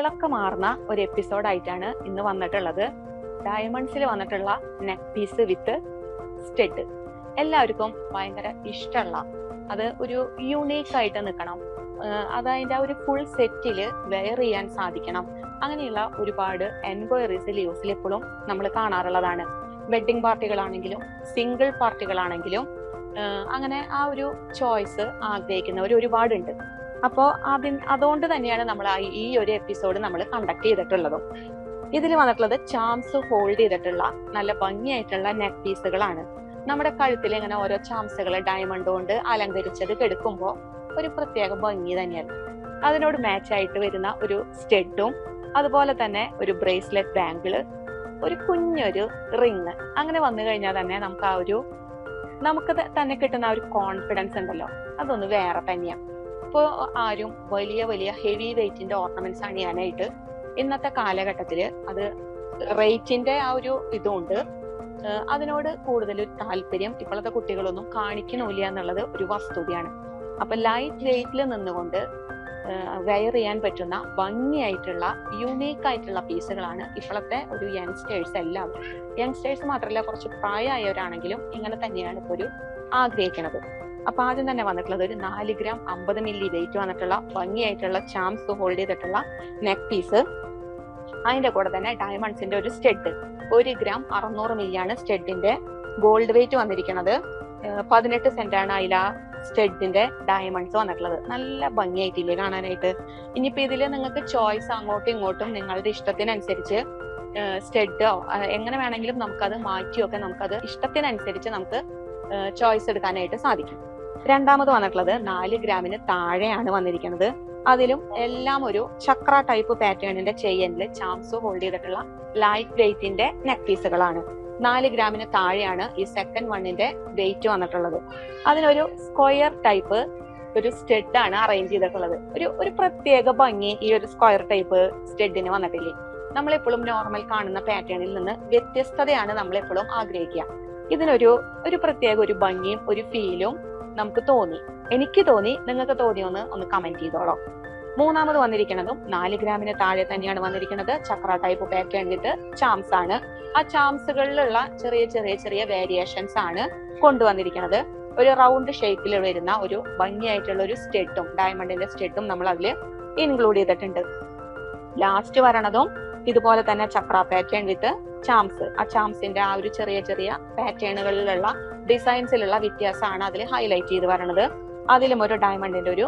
തിളക്കമാർന്ന ഒരു എപ്പിസോഡായിട്ടാണ് ഇന്ന് വന്നിട്ടുള്ളത്. ഡയമണ്ട്സിൽ വന്നിട്ടുള്ള നെക്ക് പീസ് വിത്ത് സ്റ്റെഡ് എല്ലാവർക്കും ഭയങ്കര ഇഷ്ടമുള്ള അത് ഒരു യുണീക്ക് ആയിട്ട് നിൽക്കണം അതതിന്റെ ഒരു ഫുൾ സെറ്റിൽ വെയർ ചെയ്യാൻ സാധിക്കണം. അങ്ങനെയുള്ള ഒരുപാട് എൻക്വയറീസ് ലീവ്സിൽ എപ്പോഴും നമ്മൾ കാണാറുള്ളതാണ്. വെഡ്ഡിങ് പാർട്ടികളാണെങ്കിലും സിംഗിൾ പാർട്ടികളാണെങ്കിലും അങ്ങനെ ആ ഒരു ചോയ്സ് ആഗ്രഹിക്കുന്നവർ ഒരുപാടുണ്ട്. അപ്പോൾ അതിൻ അതുകൊണ്ട് തന്നെയാണ് നമ്മൾ ഈ ഒരു എപ്പിസോഡ് നമ്മൾ കണ്ടക്ട് ചെയ്തിട്ടുള്ളതും. ഇതിൽ വന്നിട്ടുള്ളത് ചാംസ് ഹോൾഡ് ചെയ്തിട്ടുള്ള നല്ല ഭംഗിയായിട്ടുള്ള നെക്ക് പീസുകളാണ് നമ്മുടെ കഴുത്തിൽ ഇങ്ങനെ ഓരോ ചാംസുകൾ ഡയമണ്ട് കൊണ്ട് അലങ്കരിച്ചത് കെടുക്കുമ്പോൾ ഒരു പ്രത്യേക ഭംഗി തന്നെയാണ്. അതിനോട് മാച്ച് ആയിട്ട് വരുന്ന ഒരു സ്റ്റെഡും അതുപോലെ തന്നെ ഒരു ബ്രേസ്ലെറ്റ് ബാങ്കിൾ ഒരു കുഞ്ഞൊരു റിങ് അങ്ങനെ വന്നു കഴിഞ്ഞാൽ തന്നെ നമുക്ക് ആ ഒരു നമുക്ക് തന്നെ കിട്ടുന്ന ഒരു കോൺഫിഡൻസ് ഉണ്ടല്ലോ അതൊന്ന് വേറെ തന്നെയാണ് ഇപ്പോൾ ആരും വലിയ വലിയ ഹെവി വെയിറ്റിന്റെ ഓർണമെന്റ്സ് അണിയാനായിട്ട് ഇന്നത്തെ കാലഘട്ടത്തിൽ അത് റേറ്റിന്റെ ആ ഒരു ഇതുണ്ട്. അതിനോട് കൂടുതൽ താല്പര്യം ഇപ്പോഴത്തെ കുട്ടികളൊന്നും കാണിക്കുന്നില്ല എന്നുള്ളത് ഒരു വസ്തുതയാണ്. അപ്പൊ ലൈറ്റ് വെയിറ്റിൽ നിന്നുകൊണ്ട് വെയർ ചെയ്യാൻ പറ്റുന്ന ഭംഗിയായിട്ടുള്ള യുണീക്ക് ആയിട്ടുള്ള പീസുകളാണ് ഇപ്പോഴത്തെ ഒരു യങ്സ്റ്റേഴ്സ് എല്ലാം. യങ്സ്റ്റേഴ്സ് മാത്രമല്ല കുറച്ച് പ്രായമായവരാണെങ്കിലും ഇങ്ങനെ തന്നെയാണ് ഇപ്പോൾ ഒരു ആഗ്രഹിക്കുന്നത് അപ്പൊ ആദ്യം തന്നെ വന്നിട്ടുള്ളത് ഒരു നാല് ഗ്രാം അമ്പത് മില്ലി വെയിറ്റ് വന്നിട്ടുള്ള ഭംഗിയായിട്ടുള്ള ചാംസ് ഹോൾഡ് ചെയ്തിട്ടുള്ള നെക്ക് പീസ് അതിന്റെ കൂടെ തന്നെ ഡയമണ്ട്സിന്റെ ഒരു സ്റ്റെഡ് ഒരു ഗ്രാം അറുന്നൂറ് മില്ലിയാണ് സ്റ്റെഡിന്റെ ഗോൾഡ് വെയിറ്റ് വന്നിരിക്കുന്നത്. പതിനെട്ട് സെന്റ് ആണ് അതിൽ ആ സ്റ്റെഡിന്റെ ഡയമണ്ട്സ് വന്നിട്ടുള്ളത്. നല്ല ഭംഗിയായിട്ടില്ലേ കാണാനായിട്ട്. ഇനിയിപ്പോ ഇതിൽ നിങ്ങൾക്ക് ചോയ്സ് അങ്ങോട്ടും ഇങ്ങോട്ടും നിങ്ങളുടെ ഇഷ്ടത്തിനനുസരിച്ച് സ്റ്റെഡോ എങ്ങനെ വേണമെങ്കിലും നമുക്കത് മാറ്റിയൊക്കെ നമുക്കത് ഇഷ്ടത്തിനനുസരിച്ച് നമുക്ക് ചോയ്സ് എടുക്കാനായിട്ട് സാധിക്കും. രണ്ടാമത് വന്നിട്ടുള്ളത് നാല് ഗ്രാമിന് താഴെയാണ് വന്നിരിക്കുന്നത്. അതിലും എല്ലാം ഒരു ചക്ര ടൈപ്പ് പാറ്റേണിന്റെ ചെയിനിൽ ചാംസ് ഹോൾഡ് ചെയ്തിട്ടുള്ള ലൈറ്റ് വെയിറ്റിന്റെ നെക്ക് പീസുകളാണ് നാല് ഗ്രാമിന് താഴെയാണ് ഈ സെക്കൻഡ് വണ്ണിന്റെ വെയിറ്റ് വന്നിട്ടുള്ളത്. അതിനൊരു സ്ക്വയർ ടൈപ്പ് ഒരു സ്റ്റെഡ് ആണ് അറേഞ്ച് ചെയ്തിട്ടുള്ളത്. ഒരു ഒരു പ്രത്യേക ഭംഗി ഈ ഒരു സ്ക്വയർ ടൈപ്പ് സ്റ്റെഡിന് വന്നിട്ടില്ലേ? നമ്മളെപ്പോഴും നോർമൽ കാണുന്ന പാറ്റേണിൽ നിന്ന് വ്യത്യസ്തതയാണ് നമ്മളെപ്പോഴും ആഗ്രഹിക്കുക. ഇതിനൊരു ഒരു പ്രത്യേക ഒരു ഭംഗിയും ഒരു ഫീലും നമുക്ക് തോന്നി. എനിക്ക് തോന്നി നിങ്ങൾക്ക് തോന്നിയോന്ന് ഒന്ന് കമന്റ് ചെയ്തോളോ. മൂന്നാമത് വന്നിരിക്കുന്നതും നാല് ഗ്രാമിന് താഴെ തന്നെയാണ് വന്നിരിക്കുന്നത് ചക്ര ടൈപ്പ് പാക്ക് വിത്ത് ചാംസ് ആണ്. ആ ചാംസുകളിലുള്ള ചെറിയ ചെറിയ ചെറിയ വേരിയേഷൻസ് ആണ് കൊണ്ടുവന്നിരിക്കുന്നത് ഒരു റൗണ്ട് ഷേപ്പിൽ വരുന്ന ഒരു ഭംഗിയായിട്ടുള്ള ഒരു സ്റ്റെട്ടും ഡയമണ്ടിന്റെ സ്റ്റെട്ടും നമ്മൾ അതിൽ ഇൻക്ലൂഡ് ചെയ്തിട്ടുണ്ട്. ലാസ്റ്റ് വരണതും ഇതുപോലെ തന്നെ ചക്ര പാറ്റേൺ വിത്ത് ചാംസ് ആ ചാംസിന്റെ ആ ഒരു ചെറിയ ചെറിയ പാറ്റേണുകളിലുള്ള ഡിസൈൻസിലുള്ള വ്യത്യാസമാണ് അതിൽ ഹൈലൈറ്റ് ചെയ്ത് വരണത്. അതിലും ഒരു ഡയമണ്ടിന്റെ ഒരു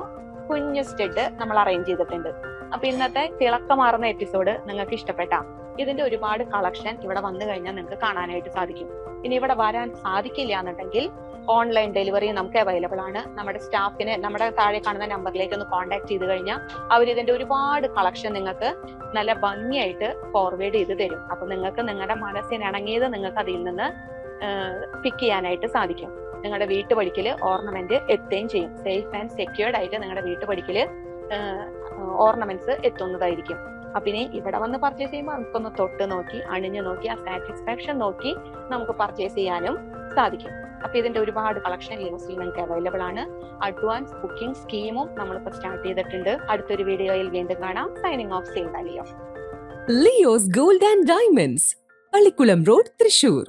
കുഞ്ഞു സ്റ്റെഡ് നമ്മൾ അറേഞ്ച് ചെയ്തിട്ടുണ്ട്. അപ്പൊ ഇന്നത്തെ തിളക്കമാർന്ന എപ്പിസോഡ് നിങ്ങൾക്ക് ഇഷ്ടപ്പെട്ട. ഇതിന്റെ ഒരുപാട് കളക്ഷൻ ഇവിടെ വന്നു കഴിഞ്ഞാൽ നിങ്ങൾക്ക് കാണാനായിട്ട് സാധിക്കും. ഇനി ഇവിടെ വരാൻ സാധിക്കില്ല എന്നുണ്ടെങ്കിൽ ഓൺലൈൻ ഡെലിവറി നമുക്ക് അവൈലബിൾ ആണ്. നമ്മുടെ സ്റ്റാഫിനെ നമ്മുടെ താഴെ കാണുന്ന നമ്പറിലേക്ക് ഒന്ന് കോൺടാക്ട് ചെയ്ത് കഴിഞ്ഞാൽ അവർ ഇതിന്റെ ഒരുപാട് കളക്ഷൻ നിങ്ങൾക്ക് നല്ല ഭംഗിയായിട്ട് ഫോർവേഡ് ചെയ്ത് തരും. അപ്പൊ നിങ്ങൾക്ക് നിങ്ങളുടെ മനസ്സിനിണങ്ങിയത് നിങ്ങൾക്ക് അതിൽ നിന്ന് പിക്ക് ചെയ്യാനായിട്ട് സാധിക്കും. നിങ്ങളുടെ വീട്ടുപടിക്കൽ ഓർണമെന്റ് എത്തുകയും ചെയ്യും. സേഫ് ആൻഡ് സെക്യൂർഡ് ആയിട്ട് നിങ്ങളുടെ വീട്ടുപടിക്കൽ ഓർണമെന്റ്സ് എത്തുന്നതായിരിക്കും. അപ്പൊ ഇനി ഇവിടെ വന്ന് പർച്ചേസ് ചെയ്യുമ്പോൾ നമുക്കൊന്ന് തൊട്ട് നോക്കി അണിഞ്ഞു നോക്കി ആ സാറ്റിസ്ഫാക്ഷൻ നോക്കി നമുക്ക് പർച്ചേസ് ചെയ്യാനും സാധിക്കും. അപ്പൊ ഇതിന്റെ ഒരുപാട് കളക്ഷൻ ലിയോസിൽ നിങ്ങൾക്ക് അവൈലബിൾ ആണ്. അഡ്വാൻസ് ബുക്കിംഗ് സ്കീമും നമ്മളിപ്പോ സ്റ്റാർട്ട് ചെയ്തിട്ടുണ്ട്. അടുത്തൊരു വീഡിയോയിൽ വീണ്ടും കാണാം. Signing off sale Leo Leo's gold and diamonds Pallikkulam road Thrissur